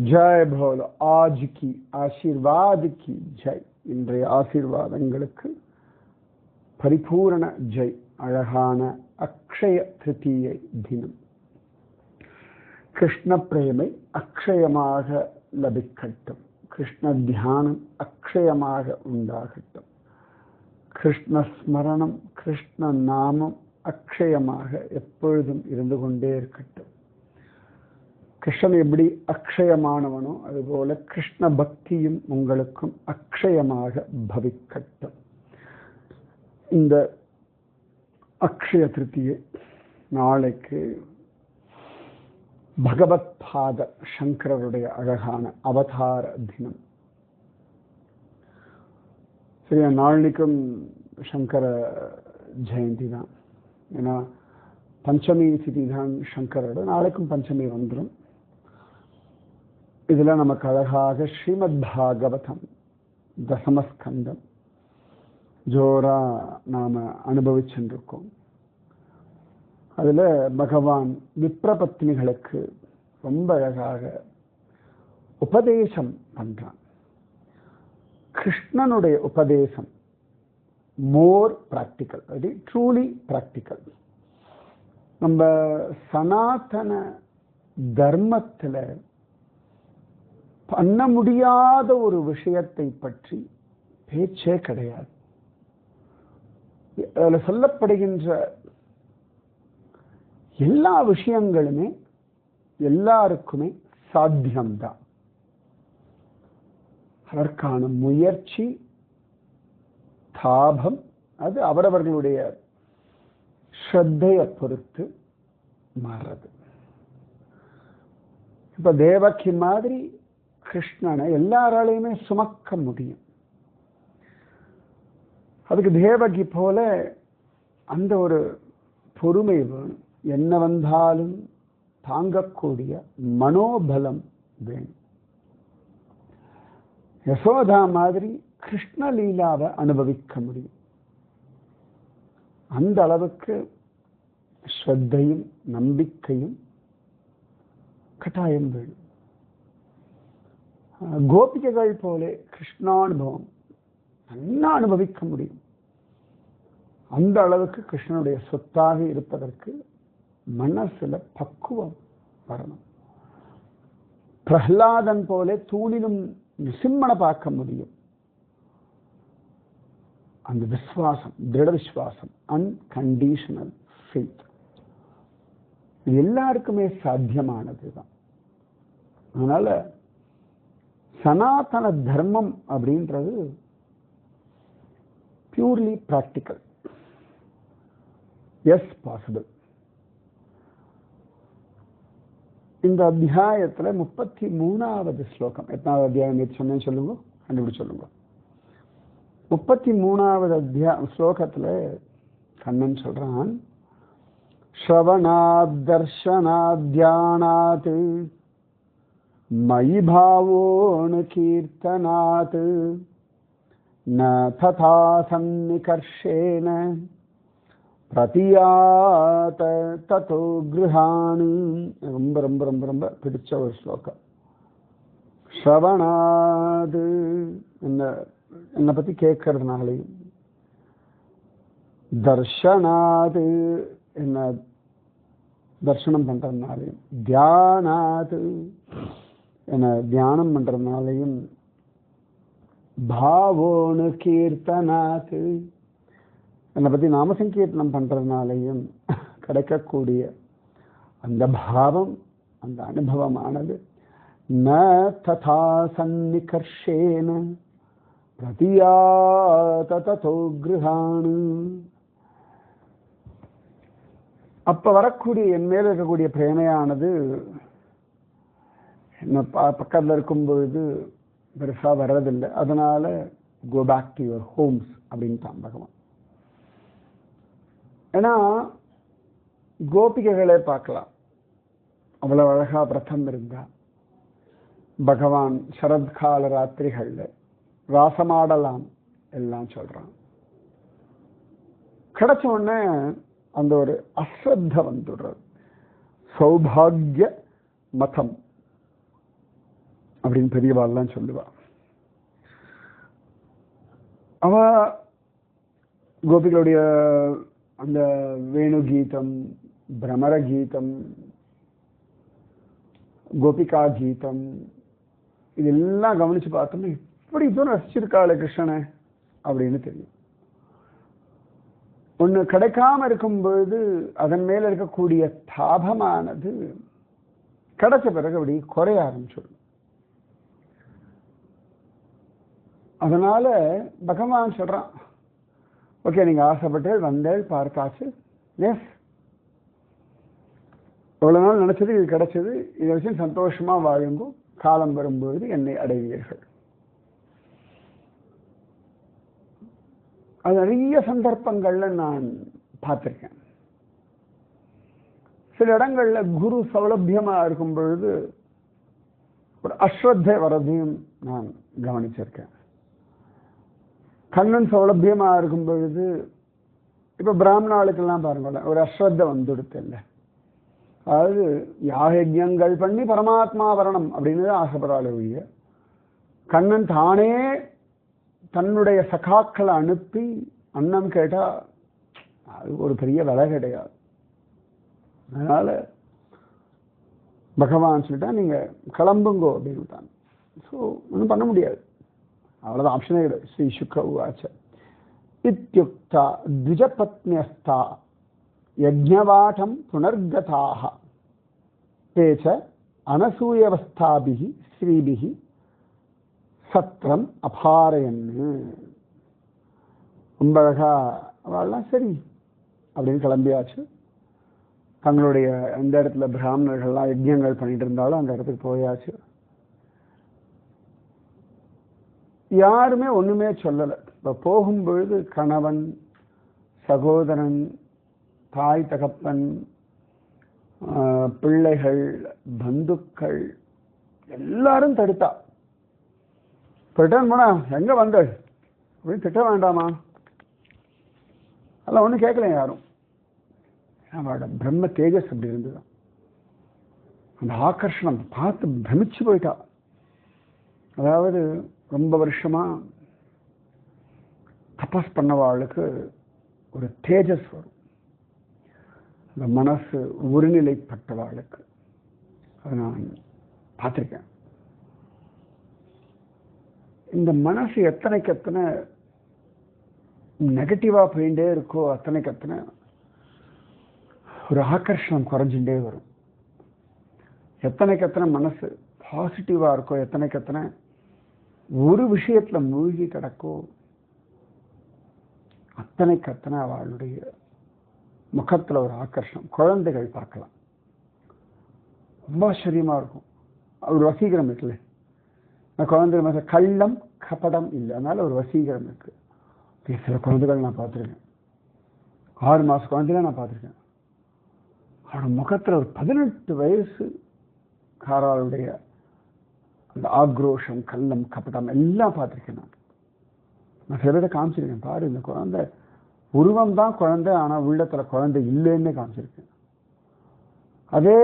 Jai polo ஆஜ் கி ஆசீர்வாத் கி ஜெய். இன்றைய ஆசீர்வாதங்களுக்கு பரிபூரண ஜெய் அழகான அக்ஷய திருத்தீயை தினம். கிருஷ்ண பிரேமை அக்ஷயமாக லபிக்கட்டும். கிருஷ்ண தியானம் அக்ஷயமாக உண்டாகட்டும். கிருஷ்ண ஸ்மரணம் கிருஷ்ண நாமம் அக்ஷயமாக எப்பொழுதும் இருந்து கொண்டே இருக்கட்டும். கிருஷ்ணன் எப்படி அக்ஷயமானவனோ அதுபோல கிருஷ்ண பக்தியும் உங்களுக்கும் அக்ஷயமாக பவிக்கட்டும். இந்த அக்ஷய திருத்தியை நாளைக்கு பகவத் பாத சங்கரருடைய அழகான அவதார தினம். சரியா நாளைக்கும் சங்கர ஜெயந்தி தான். ஏன்னா பஞ்சமி திதி தான் சங்கரோட. நாளைக்கும் பஞ்சமி வந்துடும் இதில் நமக்கு அழகாக ஸ்ரீமத் பாகவதம் தசமஸ்கந்தம் ஜோரா நாம அனுபவிச்சுருக்கோம். அதில் பகவான் விப்ரபத்னிகளுக்கு ரொம்ப அழகாக உபதேசம் பண்ணுறான் கிருஷ்ணனுடைய உபதேசம் மோர் ப்ராக்டிக்கல் அது ட்ரூலி ப்ராக்டிக்கல். நம்ம சனாதன தர்மத்தில் பண்ண முடியாத ஒரு விஷயத்தை பற்றி பேச்சே கிடையாது. அதில் சொல்லப்படுகின்ற எல்லா விஷயங்களுமே எல்லாருக்குமே சாத்தியம்தான். அதற்கான முயற்சி தாபம் அது அவரவர்களுடைய ஸ்ரத்தையை பொறுத்து மாறுறது இப்ப தேவக்கி மாதிரி கிருஷ்ணனை எல்லாராலையுமே சுமக்க முடியும். அதுக்கு தேவகி போல அந்த ஒரு பொறுமை வேணும். என்ன வந்தாலும் தாங்கக்கூடிய மனோபலம் வேணும். யசோதா மாதிரி கிருஷ்ண லீலாவை அனுபவிக்க முடியும். அந்த அளவுக்கு ஸ்ரத்தையும் நம்பிக்கையும் கட்டாயம் வேணும். கோபிகைகள் போலே கிருஷ்ணானுபவம். நல்லா அனுபவிக்க முடியும். அந்த அளவுக்கு கிருஷ்ணனுடைய சொத்தாக இருப்பதற்கு மனசுல பக்குவம் வரணும். பிரஹ்லாதன் போல தூணிலும் நிசிம்மனை பார்க்க முடியும். அந்த விஸ்வாசம் திருட விஸ்வாசம் அன்கண்டிஷனல் ஃபெய்த் எல்லாருக்குமே சாத்தியமானது தான் அதனால சனாதன தர்மம் அப்படின்றது பியூர்லி ப்ராக்டிக்கல் எஸ் பாசிபிள் இந்த அத்தியாயத்தில் முப்பத்தி மூணாவது ஸ்லோகம். எத்தனாவது அத்தியாயம் நேற்று சொன்னேன்னு சொல்லுங்க கண்டுபிடி சொல்லுங்க. முப்பத்தி மூணாவது அத்தியா ஸ்லோகத்தில் கண்ணன் சொல்கிறான் ஸ்ரவணாத் தர்ஷனாத் தியானாத் மயி பாவோனு கீர்த்தனாத். ந ததா சந்நிகர்ஷேன. பிரதியாத தத்தோ கிருஹானு ரொம்ப ரொம்ப ரொம்ப ரொம்ப பிடிச்ச ஒரு ஸ்லோகம். ஸ்ரவணாது என்ன என்னை பற்றி கேட்கறதுனாலையும் தர்ஷனாது. என்ன தர்ஷனம் பண்ணுறதுனாலையும் தியானாது. என்ன தியானம் பண்றதுனாலையும் பாவோனு கீர்த்தனாக்கு. என்னை பத்தி நாம சங்கீர்த்தனம் பண்றதுனாலையும் கிடைக்கக்கூடிய அந்த பாவம் அந்த அனுபவமானது. ந ததா சந்நிகர்ஷேன பிரதியாததோ கிருஹானு. அப்ப வரக்கூடிய என் மேல இருக்கக்கூடிய பிரேமையானது இன்னும் ப பக்கத்தில் இருக்கும்பொழுது பெருசாக வர்றதில்லை. அதனால் go back to your homes அப்படின்ட்டான் பகவான். ஏன்னா கோபிகைகளே பார்க்கலாம். அவ்வளோ அழகாக பிரதம் இருந்தா. பகவான் சரத்கால ராத்திரிகளில் ராசமாடலாம் எல்லாம் சொல்கிறான் கிடைச்ச உடனே அந்த ஒரு அஸ்ரத்த வந்துடுறது சௌபாகிய மதம். அப்படின்னு பெரியவாள்லாம் சொல்லுவா. அவ கோபிகளுடைய அந்த வேணு கீதம் பிரமர கீதம் கோபிகா கீதம் இதெல்லாம் கவனிச்சு பார்த்தோம்னா இப்படி தூரம் ரசிச்சிருக்காளே கிருஷ்ணனை அப்படின்னு தெரியும். ஒன்று கிடைக்காம இருக்கும்பொழுது அதன் மேல இருக்கக்கூடிய தாபமானது கிடைச்ச பிறகு அப்படி குறைய ஆரம்பிச்சிடும். அதனால் பகவான் சொல்கிறான் ஓகே நீங்கள் ஆசைப்பட்டு வந்தேள் பார்த்தாச்சு. எஸ் இவ்வளோ நாள் நினச்சது இது கிடைச்சது. இதை வச்சு சந்தோஷமாக வாழுங்கோ. காலம் வரும்பொழுது என்னை அடைவீர்கள். அது நிறைய சந்தர்ப்பங்களில் நான் பார்த்துருக்கேன். சில இடங்களில் குரு சௌலபியமாக இருக்கும் பொழுது ஒரு அஸ்ரத்தை வரதையும் நான் கவனிச்சிருக்கேன். கண்ணன் சௌலபியமாக இருக்கும் பொழுது இப்ப பிராமணாளுக்கெல்லாம் பாருங்களேன் ஒரு அஸ்ரத்த வந்துடுத்து இல்லை அதாவது யாகயஜங்கள் பண்ணி பரமாத்மா வரணும் அப்படின்னு தான் ஆசைப்படுறாள் ஒழிய கண்ணன் தானே தன்னுடைய சகாக்களை அனுப்பி அன்னம் கேட்டால் அது ஒரு பெரிய விலை கிடையாது. அதனால் பகவான் சொல்லிட்டா நீங்கள் கிளம்புங்கோ அப்படின்னு ஸோ ஒன்றும் பண்ண முடியாது. அவ்வளோதான் ஆப்ஷனே கிடையாது. ஸ்ரீ சுக்க உவாச்ச இத்தியுக்தா த்விஜபத்னியஸ்தா யஜ்ஞவாடம் புனர்கதாக தேச்ச அனசூயவஸ்தாபிகி ஸ்ரீபிகி சத்திரம் அபாரயன்னு. ரொம்ப அழகா அவள்லாம் சரி. அப்படின்னு கிளம்பியாச்சு. தங்களுடைய அந்த இடத்துல பிராமணர்கள்லாம் யஜ்யங்கள் பண்ணிட்டு இருந்தாலும் அந்த இடத்துக்கு போயாச்சு. யாருமே ஒன்றுமே சொல்லலை. இப்போ போகும்பொழுது கணவன் சகோதரன் தாய் தகப்பன் பிள்ளைகள் பந்துக்கள் எல்லாரும் தடுத்தா. ரிட்டர்ன் போனா எங்கே வந்த? அப்படின்னு திட்ட வேண்டாமா? அதெல்லாம் ஒன்றும் கேட்கல யாரும். அவளோட பிரம்ம தேஜஸ் அப்படி இருந்துதான் அந்த ஆகர்ஷணம் பார்த்து பிரமிச்சு போயிட்டா. அதாவது ரொம்ப வருஷமாக தபஸ் பண்ணவாளுக்கு ஒரு தேஜஸ் வரும். அந்த மனசு ஒருநிலைப்பட்டவாளுக்கு. அதை நான் பார்த்துருக்கேன். இந்த மனசு எத்தனைக்கு எத்தனை நெகட்டிவாக போயிட்டே இருக்கோ அத்தனைக்கு அத்தனை ஒரு ஆக்கர்ஷணம் குறைஞ்சுட்டே வரும். எத்தனைக்கு எத்தனை மனசு பாசிட்டிவாக இருக்கோ எத்தனைக்கு எத்தனை ஒரு விஷயத்துல மூழ்கி கிடக்கோ அத்தனைக்கு அத்தனை அவளுடைய முகத்துல ஒரு ஆக்கர்ஷம். குழந்தைகள் பார்க்கலாம். ரொம்ப ஆச்சரியமாக இருக்கும். ஒரு வசீகரம் இருக்குல்ல. நான் குழந்தைகள் கள்ளம் கபடம் இல்லை. அதனால ஒரு வசீகரம் இருக்கு. சில குழந்தைகள் நான் பார்த்துருக்கேன். ஆறு மாத குழந்தைகளை நான் பார்த்துருக்கேன். அவனோட முகத்துல ஒரு பதினெட்டு வயசு காராளுடைய அந்த ஆக்ரோஷம் கள்ளம் கபடம் எல்லாம் பார்த்துருக்கேன் நான். நான் சில பேரை காமிச்சிருக்கேன். பாரு இந்த குழந்தை உருவம் தான் குழந்தை ஆனால் உள்ளத்தில் குழந்தை இல்லைன்னு காமிச்சிருக்கேன். அதே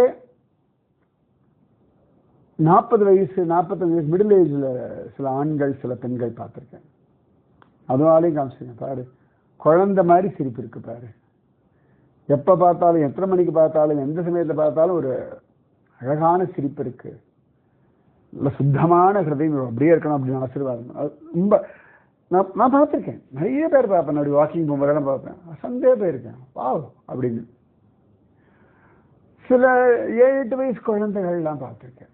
நாற்பது வயசு நாற்பத்தஞ்சு வயசு மிடில் ஏஜில் சில ஆண்கள் சில பெண்கள் பார்த்துருக்கேன். அதனாலையும் காமிச்சிருக்கேன். பாரு குழந்தை மாதிரி சிரிப்பு இருக்கு பாரு. எப்போ பார்த்தாலும் எத்தனை மணிக்கு பார்த்தாலும் எந்த சமயத்தில் பார்த்தாலும் ஒரு அழகான சிரிப்பு இருக்குது நல்ல சுத்தமான ஹிருதயம் அப்படியே இருக்கணும் அப்படின்னு ஆசீர்வாதம். ரொம்ப நான் நான் பார்த்துருக்கேன். நிறைய பேர் பார்ப்பேன். அப்படி வாக்கிங் போகும்போதெல்லாம் பார்ப்பேன். சந்தே போயிருக்கேன். வாவ் அப்படின்னு. சில ஏழு எட்டு வயசு குழந்தைகள்லாம் பார்த்துருக்கேன்.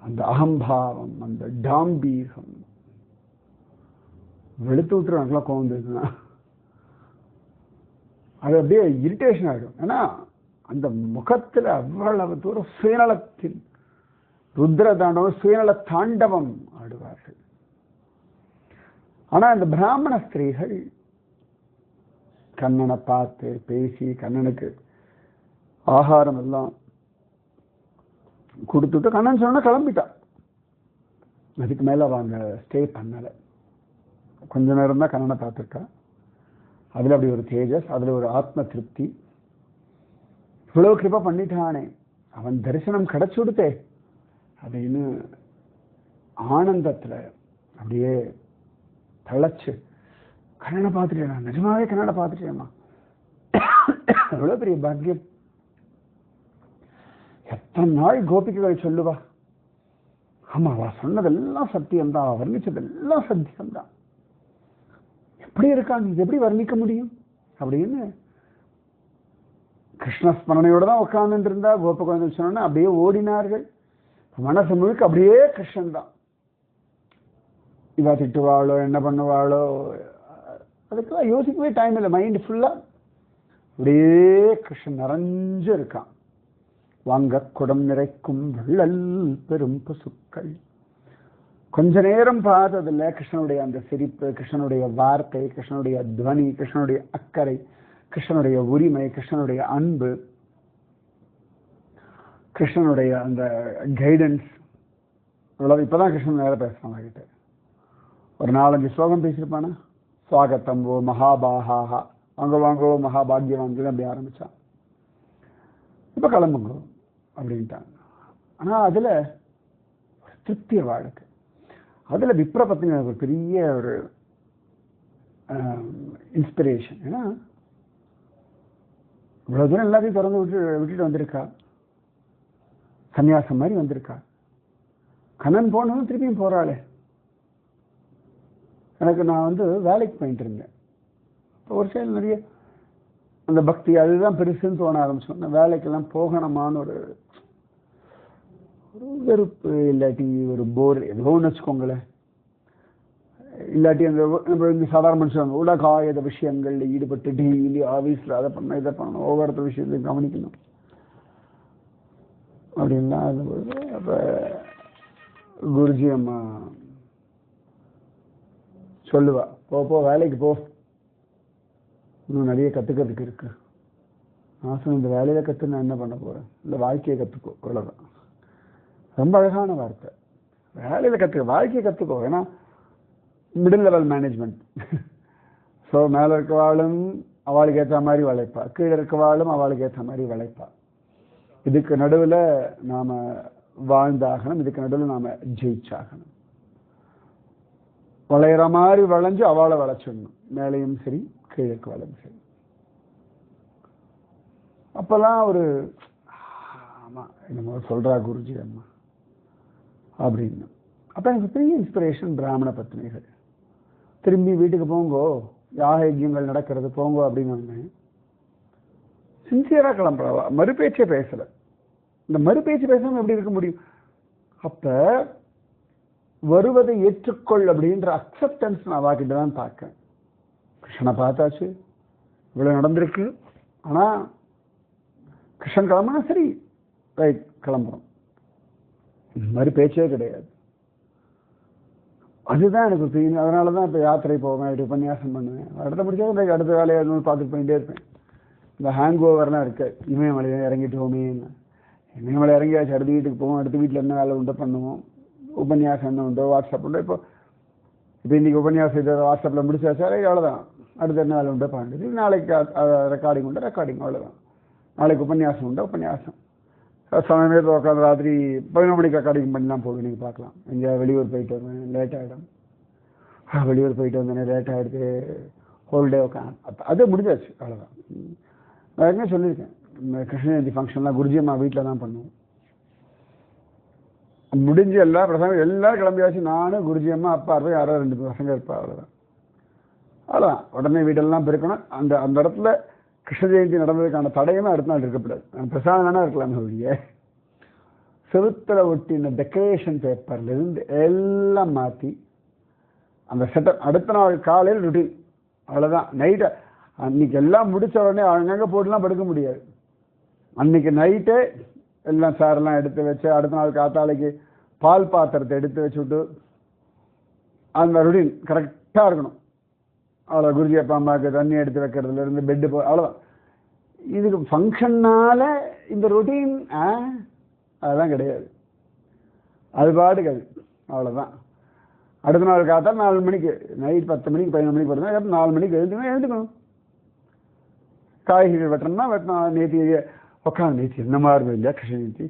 அந்த அகம்பாவம் அந்த டாம்பீகம். வெளுத்து விட்டுருவாங்களா கோவந்ததுன்னா அது அப்படியே இரிட்டேஷன் ஆகிடும். ஏன்னா அந்த முகத்துல அவ்வளவு தூரம் சுயநலத்தின் ருத்ர தாண்டவம் சுயநல தாண்டவம் ஆடுவார்கள். ஆனால் இந்த பிராமண ஸ்திரீகள் கண்ணனை பார்த்து பேசி கண்ணனுக்கு ஆகாரம் எல்லாம் கொடுத்துட்டு கண்ணன் சொன்னால் கிளம்பிட்டான் அதுக்கு மேலே அவங்க ஸ்டே பண்ணலை. கொஞ்ச நேரம் தான் கண்ணனை பார்த்துருக்கா. அதில் அப்படி ஒரு தேஜஸ் அதில் ஒரு ஆத்ம திருப்தி. இவ்வளோ கிருப்பா பண்ணிட்டானே. அவன் தரிசனம் கிடைச்சு கொடுத்தே அப்படின்னு ஆனந்தத்துல அப்படியே தழைச்சு கண்ணனை பார்த்துட்டேன் நிஜமாவே கண்ணனை பார்த்துட்டேம்மா. எவ்வளவு பெரிய பாக்கியம். எத்தனை நாள் கோபிகைகள் சொல்லுவா? ஆமா அவ சொன்னதெல்லாம் சத்தியம்தான் அவள் வர்ணிச்சதெல்லாம் சத்தியம்தான். எப்படி இருக்கான் இது எப்படி வர்ணிக்க முடியும்? அப்படின்னு கிருஷ்ணஸ்மரணையோடு தான் உட்கார்ந்துட்டு இருந்தா கோப குழந்தை அப்படியே ஓடினார்கள். மனசு முழுக்க அப்படியே கிருஷ்ணன் தான் இவா திட்டுவாளோ என்ன பண்ணுவாளோ அதுக்கெல்லாம் யோசிக்கவே டைம் இல்லை. மைண்ட் ஃபுல்லாக அப்படியே கிருஷ்ணன் நிறைஞ்சு இருக்கான். வாங்க குடம் நிறைக்கும் வள்ளல் பெரும் பசுக்கள். கொஞ்ச நேரம் பார்த்ததில்ல கிருஷ்ணனுடைய அந்த சிரிப்பு கிருஷ்ணனுடைய வார்த்தை கிருஷ்ணனுடைய துவனி கிருஷ்ணனுடைய அக்கறை கிருஷ்ணனுடைய உரிமை கிருஷ்ணனுடைய அன்பு. கிருஷ்ணனுடைய அந்த கைடன்ஸ் இவ்வளவு இப்பதான் கிருஷ்ணன் வேலை பேசுகிறான் கிட்ட ஒரு நாலஞ்சு ஸ்லோகம் பேசியிருப்பானா? சுவாகத்தம் ஓ மகாபாஹாஹா. வாங்க வாங்கோ மகாபாகியவான் அப்படி ஆரம்பிச்சான். இப்போ கிளம்புங்க அப்படின்ட்டாங்க ஆனால் அதில் ஒரு திருப்தி வாழ்க்கை. அதில் விப்ர பத்தின எனக்கு ஒரு பெரிய ஒரு இன்ஸ்பிரேஷன் ஏன்னா இவ்வளோ தூரம் எல்லாத்தையும் திறந்து விட்டு விட்டுட்டு வந்திருக்கா. சன்னியாசம் மாதிரி வந்திருக்கா? கண்ணன் போனதும் திருப்பியும் போகிறாளே எனக்கு நான் வந்து வேலைக்கு போயிட்டு இருந்தேன். ஒரு சைடு நிறைய அந்த பக்தி அதுதான் பெருசுன்னு தோண ஆரம்பிச்சோம். நான் வேலைக்கெல்லாம் போகணுமான்னு ஒரு ஒரு வெறுப்பு இல்லாட்டி ஒரு போர் ஏதோ ஒன்று வச்சுக்கோங்களேன். இல்லாட்டி அந்த நம்ம இந்த சாதாரண மனுஷன் உலகாயத விஷயங்கள்ல ஈடுபட்டு டெய்லி ஆஃபீஸில் அதை பண்ண இதை பண்ணணும் ஒவ்வொருத்த விஷயத்தையும் கவனிக்கணும். அப்படின்னா அது அப்போ குருஜி அம்மா சொல்லுவா. போ போ வேலைக்கு போ. இன்னும் நிறைய கற்றுக்கிறதுக்கு இருக்கு. நான் சொன்ன இந்த வேலையில் கற்று நான் என்ன பண்ண போகிறேன் இந்த வாழ்க்கையை கற்றுக்கோ அவ்வளோதான் ரொம்ப அழகான வார்த்தை. வேலையில் கற்றுக்க வாழ்க்கையை கற்றுக்கோ ஏன்னா மிடில் லெவல் மேனேஜ்மெண்ட் ஸோ மேலே இருக்கவாளும் அவளுக்கு ஏற்ற மாதிரி வளைப்பா கீழே இருக்கவாளும் அவளுக்கு ஏற்ற மாதிரி வளைப்பா இதுக்கு நடுவில் நாம் வாழ்ந்தாகணும் இதுக்கு நடுவில் நாம் ஜெயிச்சாகணும். வளையிற மாதிரி வளைஞ்சு அவளை வளைச்சிடணும். மேலையும் சரி கீழக்கு வளையும் சரி. அப்போல்லாம் ஒரு ஆமாம் என்னமோ சொல்கிறா குருஜி அம்மா அப்படின்னு. அப்போ எனக்கு பெரிய இன்ஸ்பிரேஷன் பிராமண பத்தினிகள் திரும்பி வீட்டுக்கு போங்கோ யாக யஜ்யங்கள் நடக்கிறது போங்கோ அப்படின்னு சின்சியராக சின்சியரா கிளம்புறவா மறுபேச்சே பேசலை. இந்த மறுபேச்சு பேசாமல் எப்படி இருக்க முடியும்? அப்போ வருவதை ஏற்றுக்கொள் அப்படின்ற அக்செப்டன்ஸ் நான் வாக்கிட்டு தான் பார்க்கேன் கிருஷ்ணனை பார்த்தாச்சு. இவ்வளோ நடந்திருக்கு. ஆனால் கிருஷ்ணன் கிளம்புனா சரி. ரைட் கிளம்புறோம். இந்த மாதிரி பேச்சே கிடையாது. அதுதான் எனக்கு தெரியும் அதனால தான் இப்போ யாத்திரை போவேன் இப்படி உபன்யாசம் பண்ணுவேன். அடுத்த முடிச்சா அடுத்த வேலையை பார்த்துட்டு போயிட்டே இருப்பேன். இந்த ஹேங் ஓவர்லாம் இருக்காது இமயமலையில் இறங்கிட்டோமே. இமயமலை இறங்கியாச்சு அடுத்த வீட்டுக்கு போவோம். அடுத்த வீட்டில் என்ன வேலை உண்டோ பண்ணுவோம். உபன்யாசம் என்ன உண்டோ வாட்ஸ்அப் உண்டோ. இப்போ இப்போ இன்றைக்கி உபன்யாசம் இதை வாட்ஸ்அப்பில் முடிச்சாச்சு அவ்வளோதான் அடுத்த என்ன வேலை உண்டோ பண்ணுறது. நாளைக்கு ரெக்கார்டிங் உண்டு ரெக்கார்டிங் அவ்வளோதான் நாளைக்கு உபன்யாசம் உண்டோ உபன்யாசம். சமயத்தில் உட்காந்து ராத்திரி பதினொரு மணிக்கு ரெக்கார்டிங் பண்ணலாம் போகும் நீங்கள் பார்க்கலாம். எங்கே வெளியூர் போயிட்டு வருவேன் லேட் ஆகிடும் வெளியூர் போயிட்டு வந்தேன் லேட் ஆகிடுது ஹோல் டே உட்காந்து அது முடிஞ்சாச்சு அவ்வளோதான் நான் ஏற்கனவே சொல்லியிருக்கேன். இந்த கிருஷ்ண ஜெயந்தி ஃபங்க்ஷன்லாம் குருஜி அம்மா வீட்டில் தான் பண்ணுவோம். முடிஞ்சு எல்லா பசங்க எல்லாரும் கிளம்பியாச்சு நானும் குருஜி அம்மா அப்பா இருப்பேன் யாரோ ரெண்டு பசங்க இருப்பா அவ்வளோதான் அவ்வளோதான் உடனே வீடெல்லாம் பெருக்கணும். அந்த அந்த இடத்துல கிருஷ்ண ஜெயந்தி நடந்ததுக்கான தடையுமே அடுத்த நாள் இருக்கக்கூடாது பிரசாதம் வேணா இருக்கலாம் ஒழிய. செவுத்தில் ஒட்டின டெக்கரேஷன் பேப்பர்லேருந்து எல்லாம் மாற்றி அந்த செட்டப் அடுத்த நாள் காலையில் ருட்டீன் அவ்வளோதான் நைட்டை அன்னைக்கு எல்லாம் முடிச்ச உடனே அங்கங்கே போட்டுலாம் படுக்க முடியாது. அன்னைக்கு நைட்டே எல்லாம் சாரெல்லாம் எடுத்து வச்சு அடுத்த நாள் காத்தாலைக்கு பால் பாத்திரத்தை எடுத்து வச்சுட்டு அந்த ரொட்டீன் கரெக்டாக இருக்கணும். அவ்வளோ குருஜி அப்பா அம்மாவுக்கு தண்ணி எடுத்து வைக்கிறதுல இருந்து பெட்டு போ அவ்வளோதான் இதுக்கு ஃபங்க்ஷன்னால இந்த ரொட்டீன் அதெல்லாம் கிடையாது. அது பாட்டுக்கு அது அவ்வளோதான் அடுத்த நாள் காத்தால் நாலு மணிக்கு நைட் பத்து மணிக்கு பதினொன்று மணிக்கு போகிறதுனா நாலு மணிக்கு எழுதுக்கணும் எழுதுக்கணும் காய்கறி வெட்டணும்னா வெட்டணும் நேற்று உட்காந்து நேற்று என்ன மாதிரி இல்லையா கிருஷ்ண நேத்தி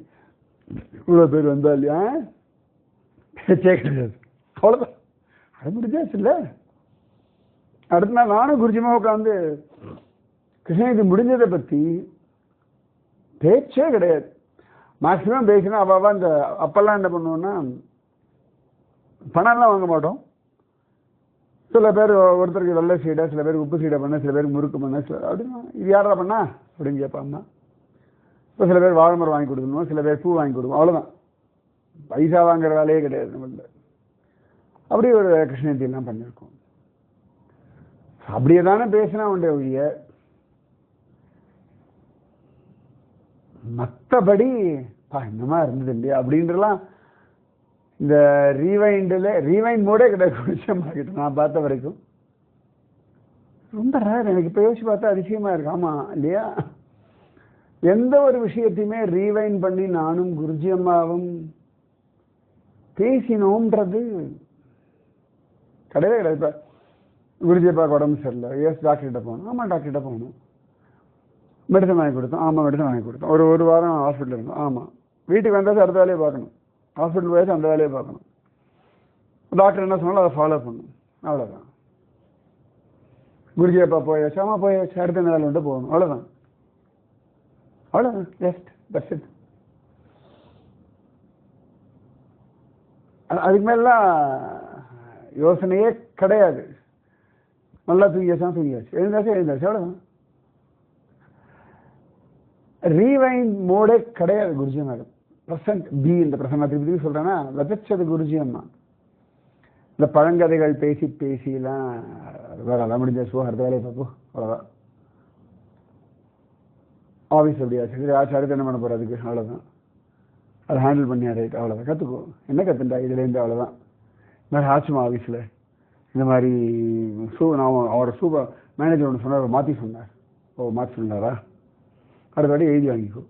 இவ்வளோ பேர் வந்தா இல்லையா பேச்சே கிடையாது அவ்வளோதான் அது முடிஞ்சாச்சு இல்லை அடுத்த நாள் நானும் குருஜிமா உட்காந்து கிருஷ்ணகிரி முடிஞ்சதை பற்றி பேச்சே கிடையாது மேக்ஸிமம் பேசினா அவள் இந்த அப்பெல்லாம் என்ன பண்ணுவோன்னா பணம்லாம் வாங்க மாட்டோம் சில பேர் ஒருத்தருக்கு வெள்ளை சீடை சில பேர் உப்பு சீடை பண்ண சில பேர் முறுக்கு பண்ண சில அப்படின்னா இது யாரா பண்ணா? அப்படின்னு கேட்பாங்க இப்போ சில பேர் வாழை மரம் வாங்கி கொடுக்கணும்? சில பேர் பூ வாங்கி கொடுக்கணும். அவ்வளோதான் பைசா வாங்குற வேலையே கிடையாது நம்ம அப்படி ஒரு கிருஷ்ணஜெயந்திலாம் பண்ணியிருக்கோம். அப்படியே தானே பேசினா உண்டே ஒழிய மற்றபடி பா என்னமா இருந்தது இல்லையா? அப்படின்றலாம் இந்த ரீவைண்டில் ரீவைண்ட் மோடே கிடையாது விஷயமாகிட்டு நான் பார்த்த வரைக்கும். ரொம்ப ரேர் எனக்கு இப்போ யோசிச்சு பார்த்தா அதிசயமாக இருக்கு. ஆமாம் இல்லையா? எந்த ஒரு விஷயத்தையுமே ரீவைண்ட் பண்ணி நானும் குருஜி அம்மாவும் பேசினோன்றது கிடையவே கிடையாது. இப்போ குருஜி அப்பாவுக்கு உடம்பு சரியில்லை. எஸ் டாக்டர்கிட்ட போகணும் ஆமாம் டாக்டர்கிட்ட போகணும் மெடிசன் வாங்கி கொடுத்தோம். ஆமாம் மெடிசன் வாங்கி கொடுத்தோம். ஒரு ஒரு வாரம் ஹாஸ்பிட்டல் இருந்தோம். ஆமாம் வீட்டுக்கு வந்தால் அடுத்த வேலையை பார்க்கணும். ஹாஸ்பிட்டல் போயாச்சும் அந்த வேலையை பார்க்கணும். டாக்டர் என்ன சொன்னாலும் அதை ஃபாலோ பண்ணணும். அவ்வளோதான் குருஜி அப்பா போயாச்சு ஆமாம் போயாச்சு அடுத்த நாள் வந்து போகணும். அவ்வளோதான் அவ்வளோதான் ஜஸ்ட் தட்ஸ் இட் அதுக்கு மேலாம் யோசனையே கிடையாது. நல்லா தூங்கியாச்சா தூங்கியாச்சு. எழுந்தாச்சு எழுந்தாச்சு. அவ்வளோதான் ரீவைண்ட் மோடே கிடையாது குருஜி மேடம். ப்ரெசன்ட் பி இந்த பிரசன்ன திருப்பி சொல்றேன்னா விதைச்சது குருஜி அம்மா. இந்த பழங்கதைகள் பேசி பேசிலாம் வேற எல்லாம் முடிஞ்ச சோ அடுத்த வேலையை பார்ப்போம். அவ்வளோதான் ஆஃபீஸ் எப்படியாச்சு சரி ஆச்சு அடுத்து என்ன பண்ண போகிற அதுக்கு? அவ்வளோதான் அதை ஹேண்டில் பண்ணியா ரைட் அவ்வளோதான் கற்றுக்கோ என்ன கற்றுண்டா இதுலேருந்து அவ்வளோதான் இந்த மாதிரி ஆச்சுமா ஆஃபீஸில் இந்த மாதிரி சூ நான் அவரோட சூப்பர் மேனேஜர் ஒன்று சொன்னார் மாற்றி சொன்னார். ஓ மாற்றி சொன்னாரா? அடுத்த வாட்டி எழுதி வாங்கிக்கோ.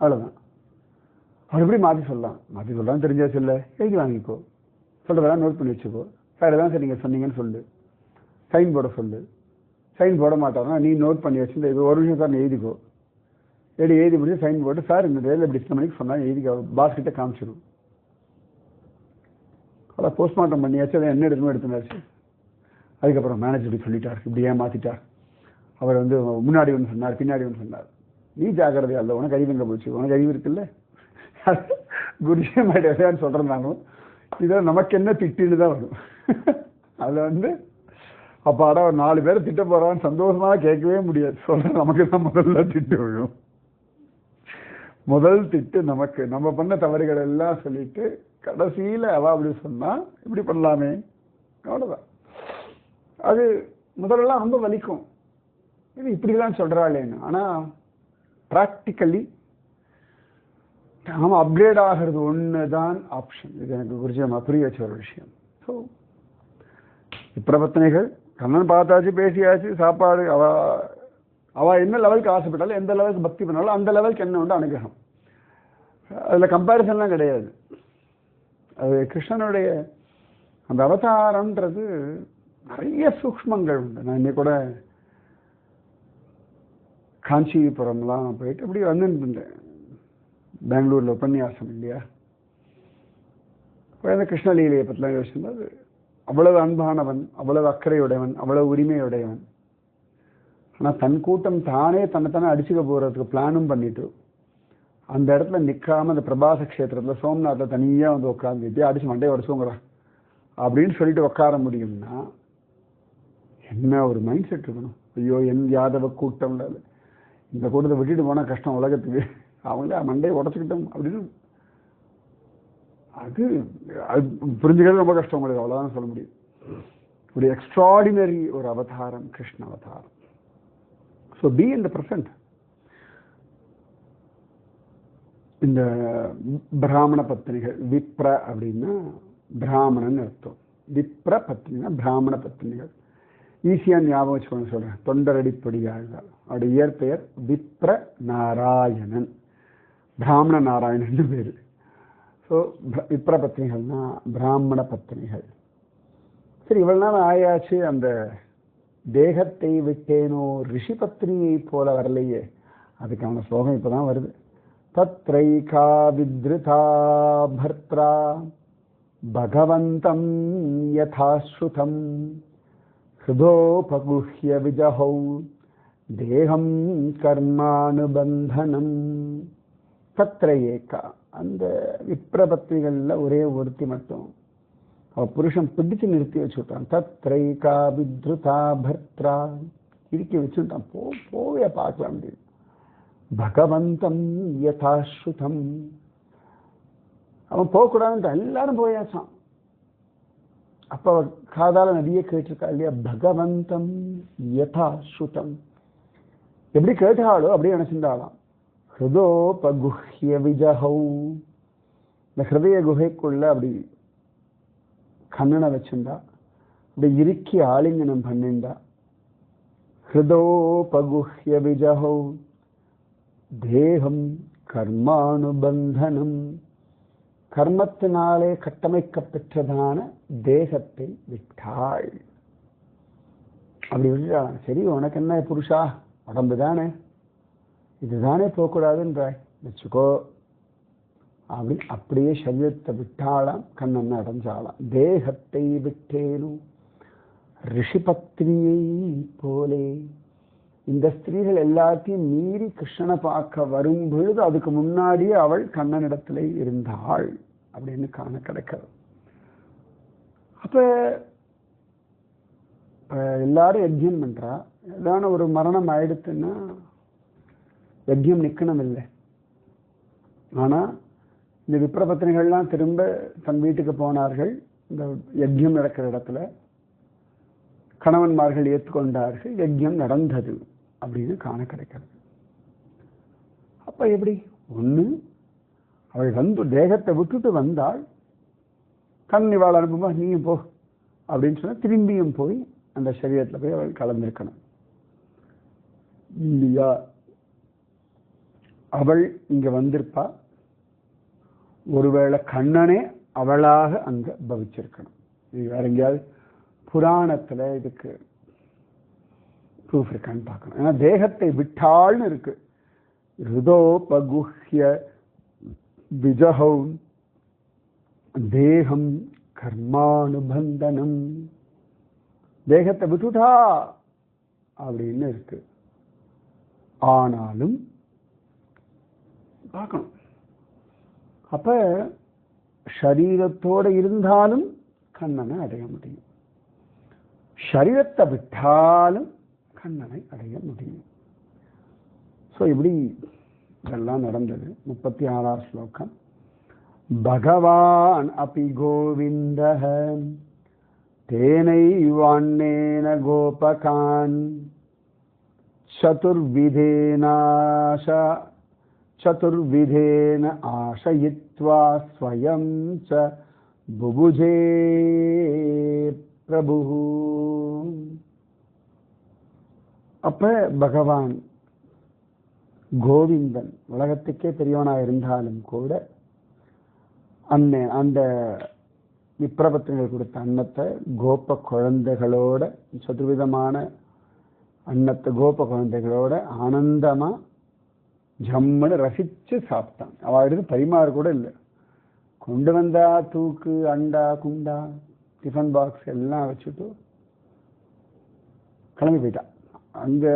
அவ்வளோதான் அவர் மாற்றி சொல்லலாம்? மாற்றி சொல்லலாம் தெரிஞ்சாச்சு இல்லை எழுதி வாங்கிக்கோ. சொல்கிறதெல்லாம் நோட் பண்ணி வச்சுக்கோ. வேறு தான் சார் நீங்கள் சொன்னீங்கன்னு சொல்லு. சைன் போட சொல்லு. சைன் போட மாட்டாங்கன்னா நீ நோட் பண்ணி வச்சு இது ஒரு நிமிஷம் சார் எழுதிக்கோ. எழுதி எழுதி முடிச்சு சைன் போட்டு சார் இந்த டேல இப்படி மணிக்கு சொன்னால் எழுதிக்கோ. பாஸ் கிட்டே காமிச்சிடும் அதான் போஸ்ட்மார்ட்டம் பண்ணியாச்சு அதை என்ன எடுக்கணும் எடுத்துனாச்சு. அதுக்கப்புறம் மேனேஜர் இப்படி சொல்லிட்டார். இப்படி ஏன் மாற்றிட்டார் அவர் வந்து முன்னாடி ஒன்று சொன்னார் பின்னாடி ஒன்று சொன்னார். நீ ஜாக்கிரதையா இல்லை உனக்கு அறிவு எங்கே போச்சு? உனக்கு அறிவு இருக்குல்ல? குருஜி மாட்டேன் சொல்கிறேன் இதை நமக்கு என்ன திட்டுன்னு தான் வரும். அதில் வந்து அப்பாடா ஒரு நாலு பேரை திட்ட போகிறான்னு சந்தோஷமாக கேட்கவே முடியாது. சொல்ற நமக்கு தான் முதல்ல திட்டு விழும். முதல் திட்டு நமக்கு. நம்ம பண்ண தவறுகள் எல்லாம் சொல்லிட்டு கடைசியில் அவ அப்படி சொன்னால் இப்படி பண்ணலாமே. அவ்வளோதான் அது முதல்லலாம் ரொம்ப வலிக்கும். இது இப்படிலாம் சொல்கிறாளேன்னு ஆனால் ப்ராக்டிக்கலி நாம் அப்கிரேட் ஆகிறது ஒன்று தான் ஆப்ஷன் இது எனக்கு குருஜியம்மா புரிய வச்ச ஒரு விஷயம். ஸோ பிரபத்தனைகள் கண்ணன் பார்த்தாச்சு பேசியாச்சு சாப்பாடு அவ அவ என்ன லெவலுக்கு ஆசைப்பட்டாலும் எந்த லெவலுக்கு பக்தி பண்ணாலும் அந்த லெவலுக்கு என்ன உண்டு அனுகிரகம். அதில் கம்பேரிசன்லாம் கிடையாது. அது கிருஷ்ணனுடைய அந்த அவதாரம்ன்றது நிறைய சூக்ஷ்மங்கள் உண்டு. நான் இன்னைக்கு கூட காஞ்சிபுரம்லாம் போயிட்டு அப்படி வந்துட்டு இருந்தேன் பெங்களூரில் உபன்யாசம் இல்லையா? அந்த கிருஷ்ணலீலையை பற்றிலாம் யோசிச்சும்போது அவ்வளவு அன்பானவன் அவ்வளவு அக்கறையுடையவன் அவ்வளவு உரிமையுடையவன். ஆனால் தன் கூட்டம் தானே தன்னைத்தானே அடிச்சுக்க போகிறதுக்கு பிளானும் பண்ணிட்டு அந்த இடத்துல நிற்காம அந்த பிரபாச கஷேத்திரத்தில் சோம்நாத்தில் தனியாக வந்து உட்காந்து இப்படியே அடிச்சு மண்டையை உடச்சுங்கிறான் அப்படின்னு சொல்லிட்டு உட்கார முடியும்னா என்ன ஒரு மைண்ட் செட் இருக்கணும்? ஐயோ என் யாதவ கூட்டம் இந்த கூட்டத்தை விட்டுட்டு போனால் கஷ்டம் உலகத்துக்கு. அவங்களே மண்டையை உடச்சிக்கிட்டோம் அப்படின்னு. அது அது புரிஞ்சுக்கிறது ரொம்ப கஷ்டம் உங்களுக்கு அவ்வளோதான் சொல்ல முடியும். ஒரு எக்ஸ்ட்ராடினரி ஒரு அவதாரம் கிருஷ்ண அவதாரம். So be in the present இந்த பிராமண பத்தினிகள் விப்ர அப்படின்னா பிராமணன் அர்த்தம். விப்ர பத்தினா பிராமண பத்தினிகள். ஈஸியாக ஞாபகம் வச்சுக்கணும் சொல்கிறேன் தொண்டரடிப்படியாக அவருடைய இயற்பெயர் விப்ர நாராயணன். பிராமண நாராயணன் பேர். ஸோ விப்ர பத்னிகள்னா பிராமண பத்னிகள் சரி இவ்வளவு நாள் ஆயாச்சு அந்த தேகத்தை விட்டேனோ ரிஷி பத்னியை போல வரலையே. அதுக்கான ஸ்லோகம் இப்பதான் வருது. தத்ரைகா வித்ருதா பர்த்ரா பகவந்தம் யதாஸ்ருதம் ஹிருதோபகுஹ்ய விஜஹௌ தேகம் கர்மானுபந்தனம் தத்ர ஏகா. அந்த விப்ரபத்னிகளில் ஒரே ஒருத்தி மட்டும். அவள் புருஷன் பிடிச்சு நிறுத்தி வச்சுட்டான் தத்ரைகா வித்ருதா பர்த்ரா. இறுக்கி வச்சுட்டான் போ போவே பார்க்கலாம் பகவந்தம் யதாஸ்ருதம். அவன் போகக்கூடாதுன்ட்டு. எல்லாரும் போயாச்சான் அப்போ காதால நிறைய கேட்டிருக்கா இல்லையா? பகவந்தம் யதாஸ்ருதம். எப்படி கேட்டாளோ அப்படியே நினைச்சிருந்தாளாம் ஹிருதோபகுஹ்ய விஜஹௌ இந்த ஹிருதய குகைக்குள்ள அப்படி கண்ணனை வச்சிருந்தா அப்படி இறுக்கி ஆலிங்கனம் பண்ணிண்டா ஹிருதோபகுஹ்ய விஜஹௌ தேகம் கர்மானுபந்தனம் கர்மத்தினாலே கட்டமைக்கப்பெற்றதான தேகத்தை விட்டாள். அப்படி விட்டுட்டான். சரி உனக்கு என்ன புருஷா? உடம்பு தானே இதுதானே போகக்கூடாதுன்றாய். வச்சுக்கோ. அப்படி அப்படியே சரீரத்தை விட்டாளாம் கண்ணன் அடைஞ்சாளாம். தேகத்தை விட்டேனும் ரிஷிபத்னியை போலே. இந்த ஸ்திரீகள் எல்லாத்தையும் மீறி கிருஷ்ணனை பார்க்க வரும் பொழுது அதுக்கு முன்னாடியே அவள் கண்ணனிடத்துல இருந்தாள் அப்படின்னு காண கிடைக்கிறது. அப்ப எல்லாரும் யஜ்யம் பண்றா. ஏதான ஒரு மரணம் ஆயிடுத்துன்னா யஜ்யம் நிற்கணும் இல்லை ஆனால் இந்த விப்ரபத்தினிகள்லாம் திரும்ப தன் வீட்டுக்கு போனார்கள். இந்த யஜ்யம் நடக்கிற இடத்துல கணவன்மார்கள் ஏற்றுக்கொண்டார்கள். யஜ்யம் நடந்தது அப்படின்னு காண கிடைக்கிறது. அப்போ எப்படி? ஒன்று அவள் வந்து தேகத்தை விட்டுட்டு வந்தாள் கண் இவாள் அனுப்புமா? நீயும் போ அப்படின்னு சொன்னால் திரும்பியும் போய் அந்த சரீரத்தில் போய் அவள் கலந்துருக்கணும். இல்லையா? அவள் இங்க வந்திருப்பா. ஒருவேளை கண்ணனே அவளாக அங்க பவிச்சிருக்கணும். இது வேற எங்கேயாவது புராணத்துல இதுக்கு ப்ரூஃப் இருக்கான்னு பார்க்கணும். ஏன்னா தேகத்தை விட்டாள்னு இருக்கு. ஹிருதோபகுஹ்ய விஜகம் தேகம் கர்மானுபந்தனம். தேகத்தை விட்டுட்டா அப்படின்னு இருக்கு. ஆனாலும் பார்க்கணும். அப்ப சரீரத்தோட இருந்தாலும் கண்ணனை அடைய முடியும். சரீரத்தை விட்டாலும் கண்ணனை அடைய முடியும். ஸோ இப்படி இதெல்லாம் நடந்தது. முப்பத்தி ஆறாம் ஸ்லோகம். பகவான் அபி கோவிந்த தேனைவாண்ணேன கோபகான் சதுர்விதேனாச சதுர்விதேன ஆசயித்வா ஸ்வயம் ச புபுஜே பிரபு அப்ப பகவான் கோவிந்தன் உலகத்துக்கே பெரியவனாக இருந்தாலும் கூட அன்ன அந்த விப்ரபத்தினர் கொடுத்த அன்னத்தை கோப குழந்தைகளோட சதுர்விதமான அன்னத்தை கோப குழந்தைகளோட ஆனந்தமாக ஜம்முன்னு ரசித்து சாப்பிட்டான். அவளுக்கு பரிமாறு கூட இல்லை. கொண்டு வந்தா தூக்கு அண்டா குண்டா டிஃபன் பாக்ஸ் எல்லாம் வச்சுட்டு கிளம்பி போயிட்டான். அங்கே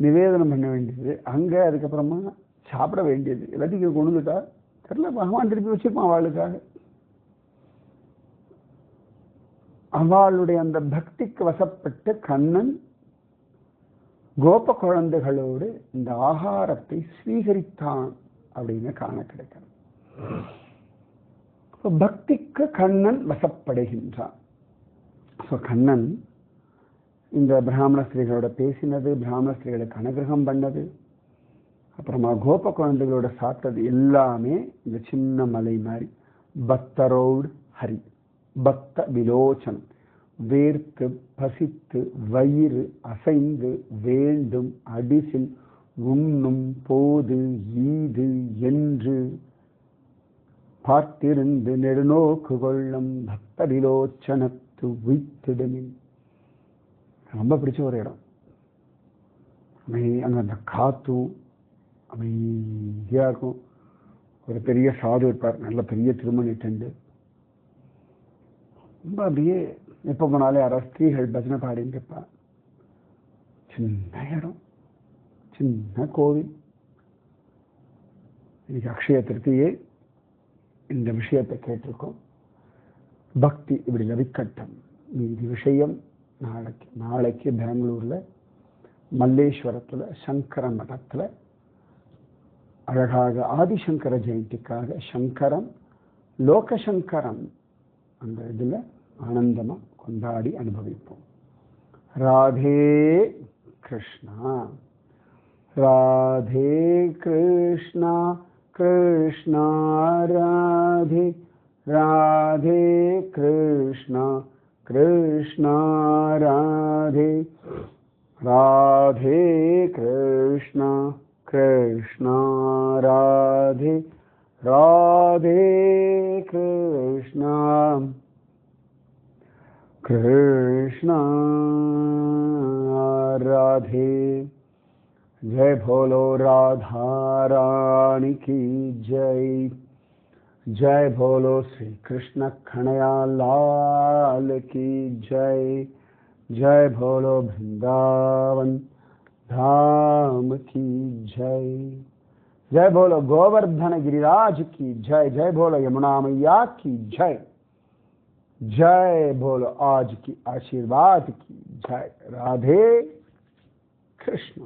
நிவேதனம் பண்ண வேண்டியது அங்கே அதுக்கப்புறமா சாப்பிட வேண்டியது. எல்லாத்தையும் கொண்டு வந்துட்டா. தெரில பகவான் திருப்பி வச்சிருப்பான் அவளுக்காக. அவளுடைய அந்த பக்திக்கு வசப்பட்டு கண்ணன் கோப குழந்தைகளோடு இந்த ஆகாரத்தை ஸ்வீகரித்தான் அப்படின்னு காண கிடைக்கிறது. பக்திக்கு கண்ணன் வசப்படுகின்றான். ஸோ கண்ணன் இந்த பிராமண ஸ்திரீகளோட பேசினது பிராமண ஸ்திரீகளுக்கு அனுகிரகம் பண்ணது அப்புறமா கோப குழந்தைகளோட சாப்பிட்டது எல்லாமே இந்த சின்ன மலை மாதிரி பக்தரோடு ஹரி பக்த விலோச்சனம். வேர்த்து பசித்து வயிறு அசைந்து வேண்டும் அடிசில் உண்ணும் போது ஈது என்று பார்த்திருந்து நெடுநோக்கு கொள்ளும் பக்தரிலோச்சனத்து உய்த்திடுமின். ரொம்ப பிடிச்ச ஒரு இடம். அமை அங்கே அந்த காத்தும் அமைதியாக இருக்கும். ஒரு பெரிய சாது இருப்பார் நல்ல பெரிய திருமணி டெண்டு ரொம்ப அப்படியே எப்போ போனாலும் யாரோ ஸ்திரீகள் பஜனை பாடின்னு இருப்பார் சின்ன இடம் சின்ன கோவில். இன்னைக்கு அக்ஷய திருப்தியே இந்த விஷயத்தை கேட்டிருக்கோம்? பக்தி இப்படி லவிக்கட்டம் மீதி விஷயம் நாளைக்கு நாளைக்கு பெங்களூரில் மல்லேஸ்வரத்தில் சங்கர மடத்தில் அழகாக ஆதிசங்கர ஜெயந்திக்காக சங்கரம் லோகசங்கரம் அந்த இதுல ஆனந்தமா கொண்டாடி அனுபவிப்போம். ராதே கிருஷ்ணா ராதே கிருஷ்ணா கிருஷ்ணா ராதே ராதே கிருஷ்ணா கிருஷ்ணா ராதே ராதே கிருஷ்ணா கிருஷ்ணா ராதே ராதே कृष्णा। कृष्णा, राधे। जय भोलो राधा रानी की जय। जय भोलो श्री कृष्ण खनया लाल की जय। जय भोलो वृंदावन धाम की जय। जय बोलो गोवर्धन गिरिराज की जय जय बोलो यमुना मैया की जय। जय बोलो आज की आशीर्वाद की जय। राधे कृष्ण।